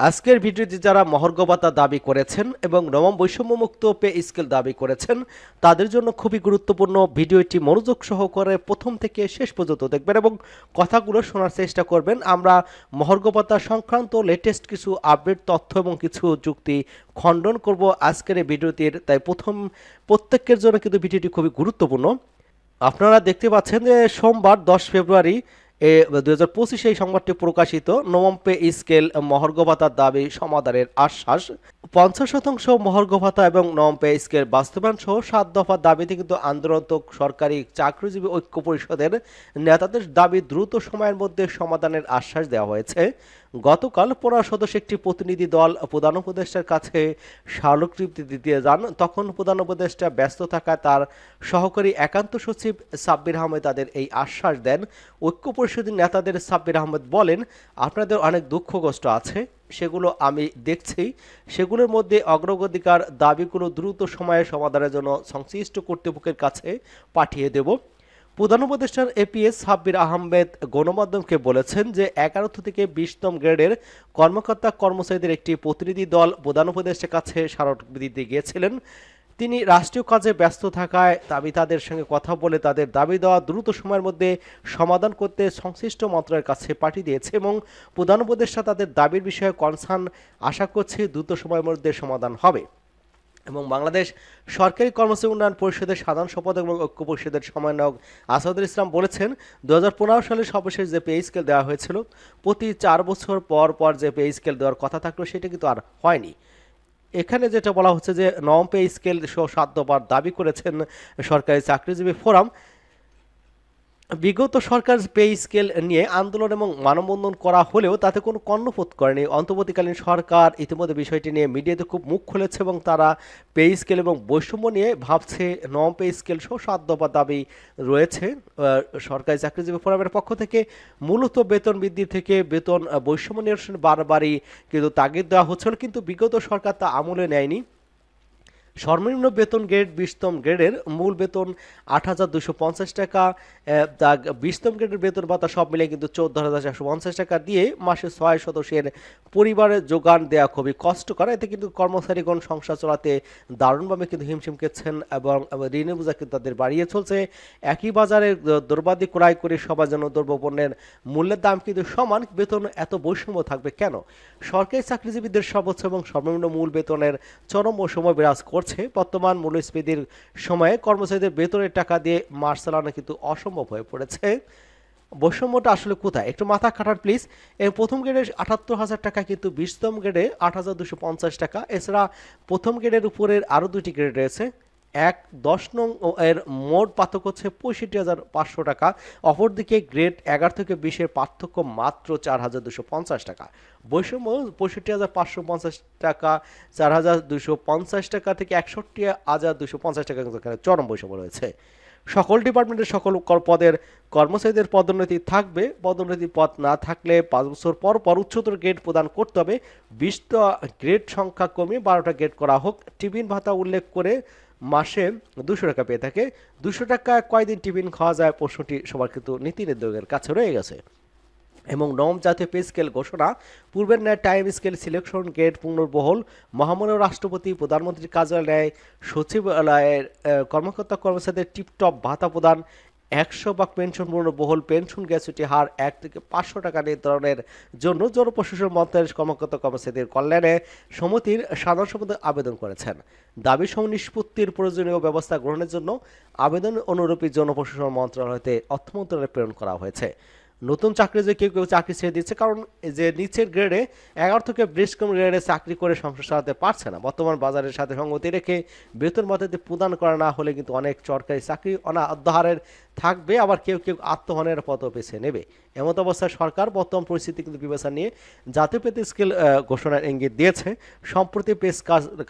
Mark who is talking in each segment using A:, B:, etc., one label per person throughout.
A: আজকের ভিডিওতে যারা মহর্ঘ ভাতা দাবি করেছেন এবং নবম বৈষম্যমুক্ত পে স্কেল দাবি করেছেন, তাদের জন্য খুবই গুরুত্বপূর্ণ ভিডিওটি মনোযোগ সহকারে প্রথম থেকে শেষ পর্যন্ত দেখবেন এবং কথাগুলো শোনার চেষ্টা করবেন। আমরা মহর্ঘ ভাতা সংক্রান্ত লেটেস্ট কিছু আপডেট তথ্য এবং কিছু যুক্তি খণ্ডন করব আজকের এই ভিডিওটির তাই প্রথম, প্রত্যেকের জন্য কিন্তু ভিডিওটি খুবই গুরুত্বপূর্ণ। আপনারা দেখতে পাচ্ছেন যে সোমবার দশ ফেব্রুয়ারি এ, দুই হাজার পঁচিশে সংবাদটি প্রকাশিত। নবম স্কেল মহর্ঘ ভাতার দাবি সমাধানের আশ্বাস। পঞ্চাশ শতাংশ মহর্ঘ ভাতা এবং নবম স্কেল বাস্তবায়ন সহ সাত দফার দাবিতে কিন্তু আন্দোলনত সরকারি চাকরিজীবী ঐক্য পরিষদের নেতাদের দাবি দ্রুত সময়ের মধ্যে সমাধানের আশ্বাস দেওয়া হয়েছে। গতকাল পনেরো সদস্য একটি প্রতিনিধি দল প্রধান উপদেষ্টার কাছে স্মারকলিপি দিতে যান। তখন প্রধান উপদেষ্টা ব্যস্ত থাকায় তার সহকারী একান্ত সচিব সাব্বির আহমেদ তাদের এই আশ্বাস দেন। ঐক্য পরিষদের নেতাদের সাব্বির আহমেদ বলেন, আপনাদের অনেক দুঃখ কষ্ট আছে, সেগুলো আমি দেখছি। সেগুলোর মধ্যে অগ্রগতিকার দাবিগুলো দ্রুত সময়ে সমাধানের জন্য সংশ্লিষ্ট কর্তৃপক্ষের কাছে পাঠিয়ে দেব। প্রধান উপদেষ্টার এপিএস সাব্বির আহমেদ গণমাধ্যমকে বলেছেন যে এগারো থেকে বিশতম গ্রেডের কর্মকর্তা কর্মচারীদের একটি প্রতিনিধি দল প্রধান উপদেষ্টার কাছে স্মারকলিপি দিতে গিয়েছিলেন। তিনি রাষ্ট্রীয় কাজে ব্যস্ত থাকায় আমি তাদের সঙ্গে কথা বলে তাদের দাবি দেওয়া দ্রুত সময়ের মধ্যে সমাধান করতে সংশ্লিষ্ট মন্ত্রণালয়ের কাছে পাঠিয়ে দিয়েছে এবং প্রধান উপদেষ্টা তাদের দাবির বিষয়ে কনসার্ন আশা করছে দ্রুত সময়ের মধ্যে সমাধান হবে। এবং বাংলাদেশ সরকারি কর্মচারী উন্নয়ন পরিষদের সাধারণ সম্পাদক এবং ঐক্য পরিষদের সমন্বয়ক আসাদুল ইসলাম বলেছেন দু হাজার পনেরো সালে সর্বশেষ যে পে স্কেল দেওয়া হয়েছিল, প্রতি চার বছর পর পর যে পে স্কেল দেওয়ার কথা থাকল, সেটা কিন্তু আর হয়নি। এখানে যেটা বলা হচ্ছে যে নম পে স্কেল সহ সাধ্যবার দাবি করেছেন সরকারি চাকরিজীবী ফোরাম বিগত সরকার পে স্কেল নিয়ে আন্দোলন এবং মানববন্ধন করা হলেও তাতে কোনো কর্ণপাত করেনি। অন্তর্বর্তীকালীন সরকার ইতিমধ্যে বিষয়টি নিয়ে মিডিয়াতে খুব মুখ খুলেছে এবং তারা পে স্কেল এবং বৈষম্য নিয়ে ভাবছে। নম পে স্কেল সহ সাত দফা দাবি রয়েছে। সরকারি চাকরিজীবী ফোরামের পক্ষ থেকে মূলত বেতন বৃদ্ধি থেকে বেতন বৈষম্য নিরসন বারবারই কিন্তু তাগিদ দেওয়া হচ্ছিল, কিন্তু বিগত সরকার তা আমলে নেয়নি। সর্বনিম্ন বেতন গ্রেড, বিশতম গ্রেডের মূল বেতন আট হাজার দুশো পঞ্চাশ টাকা তা বিশতম গ্রেডের বেতন ভাতা সব মিলে কিন্তু চোদ্দ হাজার চারশো পঞ্চাশ টাকা দিয়ে মাসে ছয় সদস্যের পরিবারের যোগান দেওয়া খুবই কষ্টকর। এতে কিন্তু কর্মচারীগণ সংসার চলাতে দারুণভাবে কিন্তু হিমশিম খেচ্ছেন এবং ঋণে বোঝা কিন্তু তাদের বাড়িয়ে চলছে। একই বাজারে দ্রব্যাদি ক্রয় করে সবার জন্য দ্রব্যপণ্যের মূল্যের দাম কিন্তু সমান, বেতন এত বৈষম্য থাকবে কেন? সরকারি চাকরিজীবীদের সর্বোচ্চ এবং সর্বনিম্ন মূল বেতনের চরম সময় বিরাজ করছে। বর্তমান মূল্যস্ফীতির সময়ে কর্মচারীদের বেতনের টাকা দিয়ে মাস চালানো কিন্তু অসম্ভব হয়ে পড়েছে। বৈষম্যটা আসলে কোথায়? একটু মাথা খাটান প্লিজ প্রথম গ্রেডে আটাত্তর হাজার টাকা কিন্তু বিশতম গ্রেডে আট হাজার দুশো পঞ্চাশ টাকা। এছাড়া প্রথম গ্রেডের উপরের আরও দুটি গ্রেড রয়েছে। এক দশ নং এর মোট পার্থক্য হচ্ছে পঁয়ষট্টি হাজার পাঁচশো টাকা। অপরদিকে গ্রেড এগারো থেকে বিশের পার্থক্য মাত্র চার হাজার দুশো পঞ্চাশ টাকা। বৈষম্য পঁয়ষট্টি হাজার পাঁচশো পঞ্চাশ টাকা, চার হাজার দুশো পঞ্চাশ টাকা থেকে একষট্টি হাজার দুশো পঞ্চাশ টাকা এখানে চরম বৈষম্য রয়েছে। সকল ডিপার্টমেন্টের সকল পদের কর্মচারীদের পদোন্নতি থাকবে। পদোন্নতি পদ না থাকলে পাঁচ বছর পর পর উচ্চতর গ্রেড প্রদান করতে হবে। বিশটা গ্রেড সংখ্যা কমিয়ে বারোটা গ্রেড করা হোক। টিফিন ভাতা উল্লেখ করে মাসে দুশো টাকা পেয়ে থাকে। দুশো টাকায় কয়দিন টিফিন খাওয়া যায় প্রশ্নটি সবার কিন্তু নীতি নির্ধারকের কাছে রয়ে গেছে। এবং নম জাতীয় পে স্কেল ঘোষণা, পূর্বের ন্যায় টাইম স্কেল সিলেকশন গেট পুনর্বহল, মহামান্য রাষ্ট্রপতি, প্রধানমন্ত্রীর কার্যালয়, সচিবালয়ের কর্মকর্তা কর্মচারীদের টিপটপ ভাতা প্রদান একশো বা পেনশন বহুল পেনশন গ্যাসুটি হার এক থেকে পাঁচশো টাকা নির্ধারণের জন্য জনপ্রশাসন মন্ত্রণালয়ের কর্মকর্তা কর্মচারীদের কল্যাণে সমিতির সাধারণ সম্পাদক আবেদন করেছেন। দাবি সম নিষ্পত্তির প্রয়োজনীয় ব্যবস্থা গ্রহণের জন্য আবেদন অনুরূপী জনপ্রশাসন মন্ত্রণালয়তে অর্থ মন্ত্রণালয়ে প্রেরণ করা হয়েছে। নতুন চাকরি যে কেউ কেউ চাকরি ছেড়ে দিচ্ছে, কারণ যে নিচের গ্রেডে এগারো থেকে বিশ কম গ্রেডে চাকরি করে সংসার চালাতে পারছে না। বর্তমান বাজারের সাথে সঙ্গতি রেখে বেতন ভাতাতে প্রদান করা না হলে কিন্তু অনেক সরকারি চাকরি অনাদ্যহারের থাকবে, আবার কেউ কেউ আত্মহনের পথও বেছে নেবে। এমত অবস্থায় সরকার বর্তমান পরিস্থিতি কিন্তু বিবেচনা নিয়ে জাতীয় পেতে স্কেল ঘোষণার ইঙ্গিত দিয়েছে। সম্প্রতি প্রেস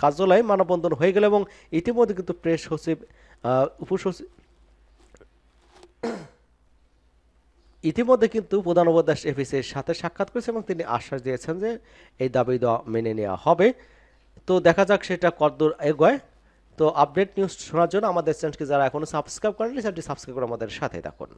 A: কার্যালয়ে মানববন্ধন হয়ে গেল এবং ইতিমধ্যে কিন্তু প্রেস সচিব উপসচিব ইতিমধ্যে কিন্তু প্রধান উপদেশ এফিসের সাথে সাক্ষাৎ করেছে এবং তিনি আশ্বাস দিয়েছেন যে এই দাবি দেওয়া মেনে নেওয়া হবে। তো দেখা যাক সেটা কতদূর এগোয়। তো আপডেট নিউজ শোনার জন্য আমাদের চ্যানেলকে যারা এখনও সাবস্ক্রাইব করেনি চ্যানেলটি সাবস্ক্রাইব করে আমাদের সাথে থাকুন।